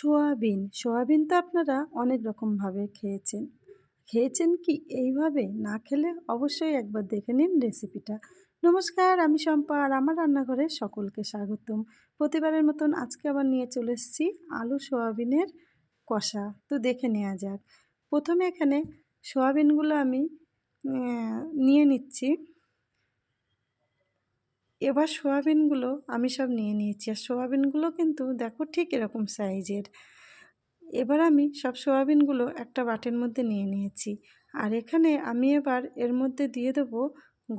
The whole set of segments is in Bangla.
সোয়াবিন সোয়াবিন তো আপনারা অনেক রকমভাবে খেয়েছেন। খেয়েছেন কি? এইভাবে না খেলে অবশ্যই একবার দেখে নিন রেসিপিটা। নমস্কার, আমি শম্পা আর আমার রান্নাঘরে সকলকে স্বাগতম। প্রতিবারের মতন আজকে আবার নিয়ে চলে এসেছি আলু সোয়াবিনের কষা। তো দেখে নেওয়া যাক। প্রথমে এখানে সোয়াবিনগুলো আমি নিয়ে নিচ্ছি। এবার সোয়াবিনগুলো আমি সব নিয়ে নিয়েছি। আর সোয়াবিনগুলো কিন্তু দেখো ঠিক এরকম সাইজের। এবার আমি সব সোয়াবিনগুলো একটা বাটির মধ্যে নিয়ে নিয়েছি। আর এখানে আমি এবার এর মধ্যে দিয়ে দেবো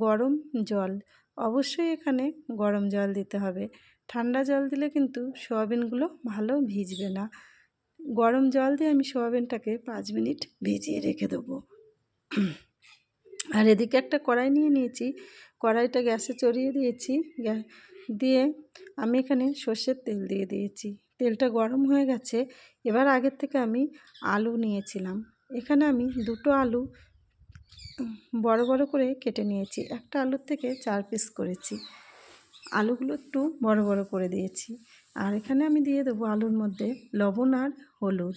গরম জল। অবশ্যই এখানে গরম জল দিতে হবে। ঠান্ডা জল দিলে কিন্তু সোয়াবিনগুলো ভালো ভিজবে না। গরম জল দিয়ে আমি সোয়াবিনটাকে পাঁচ মিনিট ভিজিয়ে রেখে দেবো। আর এদিকে একটা কড়াই নিয়ে নিয়েছি। কড়াইটা গ্যাসে চড়িয়ে দিয়েছি। দিয়ে আমি এখানে সর্ষের তেল দিয়ে দিয়েছি। তেলটা গরম হয়ে গেছে। এবার আগের থেকে আমি আলু নিয়েছিলাম। এখানে আমি দুটো আলু বড় বড় করে কেটে নিয়েছি। একটা আলুর থেকে চার পিস করেছি। আলুগুলো একটু বড় বড় করে দিয়েছি। আর এখানে আমি দিয়ে দেবো আলুর মধ্যে লবণ আর হলুদ।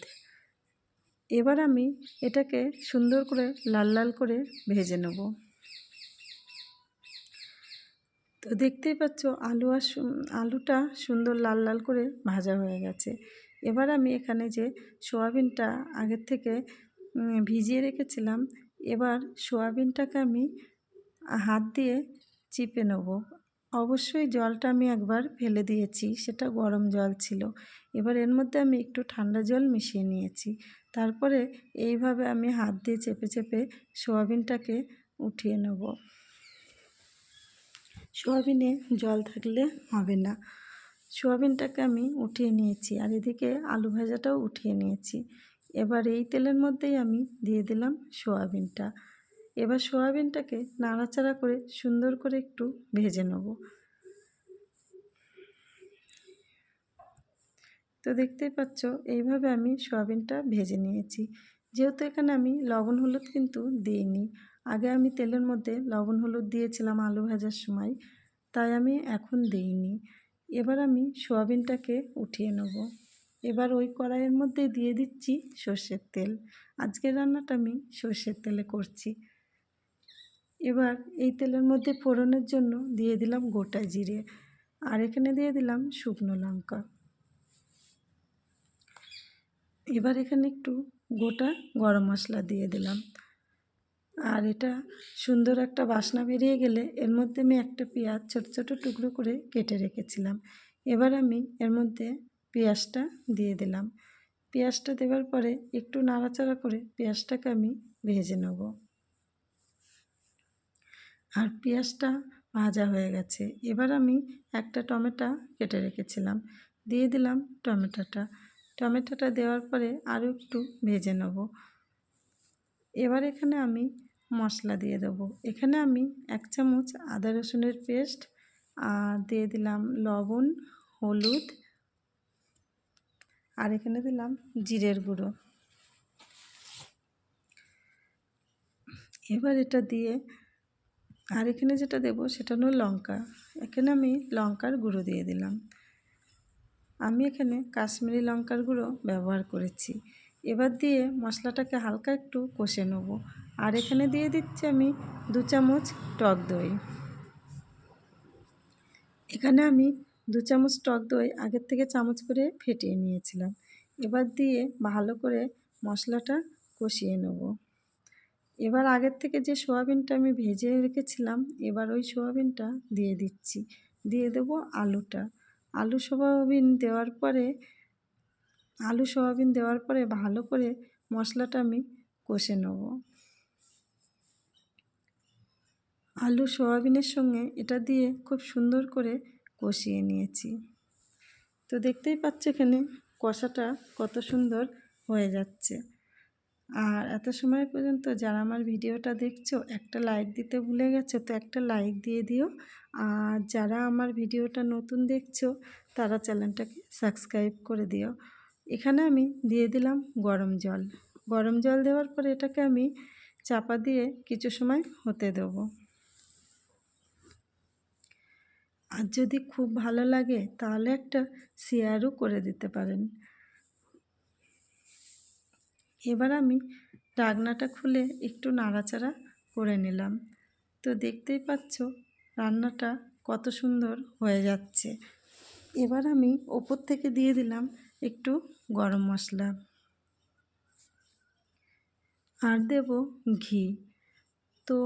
এবার আমি এটাকে সুন্দর করে লাল লাল করে ভেজে নেব। তো দেখতেই পাচ্ছ আলু আর আলুটা সুন্দর লাল লাল করে ভাজা হয়ে গেছে। এবার আমি এখানে যে সোয়াবিনটা আগের থেকে ভিজিয়ে রেখেছিলাম, এবার সোয়াবিনটাকে আমি হাত দিয়ে চিপে নেব। অবশ্যই জলটা আমি একবার ফেলে দিয়েছি, সেটা গরম জল ছিল। এবার এর মধ্যে আমি একটু ঠান্ডা জল মিশিয়ে নিয়েছি। তারপরে এইভাবে আমি হাত দিয়ে চেপে চেপে সোয়াবিনটাকে উঠিয়ে নেব। সোয়াবিনে জল থাকলে হবে না। সোয়াবিনটাকে আমি উঠিয়ে নিয়েছি আর এদিকে আলু ভাজাটাও উঠিয়ে নিয়েছি। এবার এই তেলের মধ্যেই আমি দিয়ে দিলাম সোয়াবিনটা। এবার সোয়াবিনটাকে নাড়াচাড়া করে সুন্দর করে একটু ভেজে নেব। তো দেখতেই পাচ্ছ, এইভাবে আমি সোয়াবিনটা ভেজে নিয়েছি। যেহেতু এখানে আমি লবণ হলুদ কিন্তু দিইনি, আগে আমি তেলের মধ্যে লবণ হলুদ দিয়েছিলাম আলু ভাজার সময়, তাই আমি এখন দিইনি। এবার আমি সোয়াবিনটাকে উঠিয়ে নেব। এবার ওই কড়াইয়ের মধ্যে দিয়ে দিচ্ছি সর্ষের তেল। আজকের রান্নাটা আমি সর্ষের তেলে করছি। এবার এই তেলের মধ্যে ফোড়নের জন্য দিয়ে দিলাম গোটা জিরে আর এখানে দিয়ে দিলাম শুকনো লঙ্কা। এবার এখানে একটু গোটা গরম মশলা দিয়ে দিলাম। আর এটা সুন্দর একটা বাসনা বেরিয়ে গেলে এর মধ্যে আমি একটা পেঁয়াজ ছোটো ছোটো টুকরো করে কেটে রেখেছিলাম। এবার আমি এর মধ্যে পেঁয়াজটা দিয়ে দিলাম। পেঁয়াজটা দেওয়ার পরে একটু নাড়াচাড়া করে পেঁয়াজটাকে আমি ভেজে নেব। আর পেঁয়াজটা ভাজা হয়ে গেছে। এবার আমি একটা টমেটো কেটে রেখেছিলাম। দিয়ে দিলাম টমেটোটা। টমেটোটা দেওয়ার পরে আরও একটু ভেজে নেব। এবার এখানে আমি মশলা দিয়ে দেবো। এখানে আমি এক চামচ আদা রসুনের পেস্ট আর দিয়ে দিলাম লবণ, হলুদ আর এখানে দিলাম জিরের গুঁড়ো। এবার এটা দিয়ে আর এখানে যেটা দেবো সেটা হলো লঙ্কা। এখানে আমি লঙ্কার গুঁড়ো দিয়ে দিলাম। আমি এখানে কাশ্মীরি লঙ্কার গুঁড়ো ব্যবহার করেছি। এবার দিয়ে মশলাটাকে হালকা একটু কষে নেব। আর এখানে দিয়ে দিচ্ছি আমি দু চামচ টক দই। এখানে আমি দু চামচ টক দই আগের থেকে চামচ করে ফেটিয়ে নিয়েছিলাম। এবার দিয়ে ভালো করে মশলাটা কষিয়ে নেব। এবার আগের থেকে যে সোয়াবিনটা আমি ভেজে রেখেছিলাম, এবার ওই সোয়াবিনটা দিয়ে দিচ্ছি। দিয়ে দেব আলুটা। আলু সোয়াবিন দেওয়ার পরে, আলু সোয়াবিন দেওয়ার পরে ভালো করে মশলাটা আমি কষে নেব। আলু সোয়াবিনের সঙ্গে এটা দিয়ে খুব সুন্দর করে কষিয়ে নিয়েছি। তো দেখতেই পাচ্ছ এখানে কষাটা কত সুন্দর হয়ে যাচ্ছে। আর এত সময় পর্যন্ত যারা আমার ভিডিওটা দেখছ, একটা লাইক দিতে ভুলে গেছো, তো একটা লাইক দিয়ে দিও। আর যারা আমার ভিডিওটা নতুন দেখছ, তারা চ্যানেলটাকে সাবস্ক্রাইব করে দিও। এখানে আমি দিয়ে দিলাম গরম জল। গরম জল দেওয়ার পরে এটাকে আমি চাপা দিয়ে কিছু সময় হতে দেবো। আর যদি খুব ভালো লাগে, তাহলে একটা শেয়ারও করে দিতে পারেন। এবার আমি ঢাকনাটা খুলে একটু নাড়াচাড়া করে নিলাম। তো দেখতেই পাচ্ছ রান্নাটা কত সুন্দর হয়ে যাচ্ছে। এবার আমি ওপর থেকে দিয়ে দিলাম একটু গরম মশলা। আর দেব ঘি। তো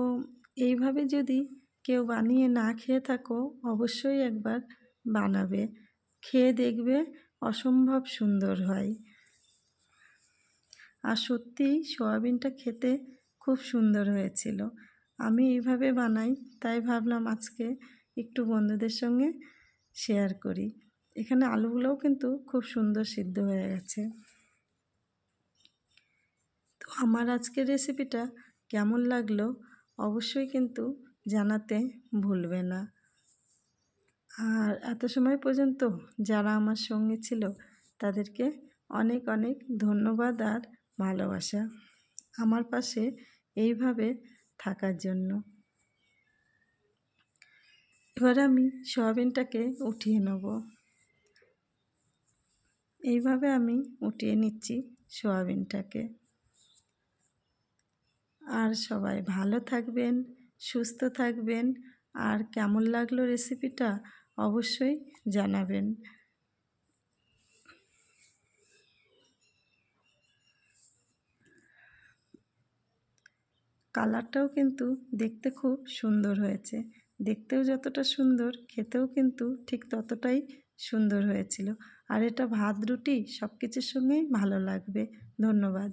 এইভাবে যদি কেউ বানিয়ে না খেয়ে থাকো, অবশ্যই একবার বানাবে। খেয়ে দেখবে অসম্ভব সুন্দর হয়। আর সত্যিই সয়াবিনটা খেতে খুব সুন্দর হয়েছিল। আমি এইভাবে বানাই, তাই ভাবলাম আজকে একটু বন্ধুদের সঙ্গে শেয়ার করি। এখানে আলুগুলোও কিন্তু খুব সুন্দর সিদ্ধ হয়ে গেছে। তো আমার আজকের রেসিপিটা কেমন লাগল অবশ্যই কিন্তু জানাতে ভুলবে না। আর এত সময় পর্যন্ত যারা আমার সঙ্গে ছিল, তাদেরকে অনেক অনেক ধন্যবাদ আর ভালোবাসা। আমার পাশে এইভাবে থাকার জন্য। এবার আমি সয়াবিনটাকে উঠিয়ে নেব। এইভাবে আমি উঠিয়ে নিচ্ছি সয়াবিনটাকে। আর সবাই ভালো থাকবেন, সুস্থ থাকবেন। আর কেমন লাগল রেসিপিটা অবশ্যই জানাবেন। কালারটাও কিন্তু দেখতে খুব সুন্দর হয়েছে। দেখতেও যতটা সুন্দর, খেতেও কিন্তু ঠিক ততটাই সুন্দর হয়েছিল। আর এটা ভাত, রুটি সব কিছুর সঙ্গেই ভালো লাগবে। ধন্যবাদ।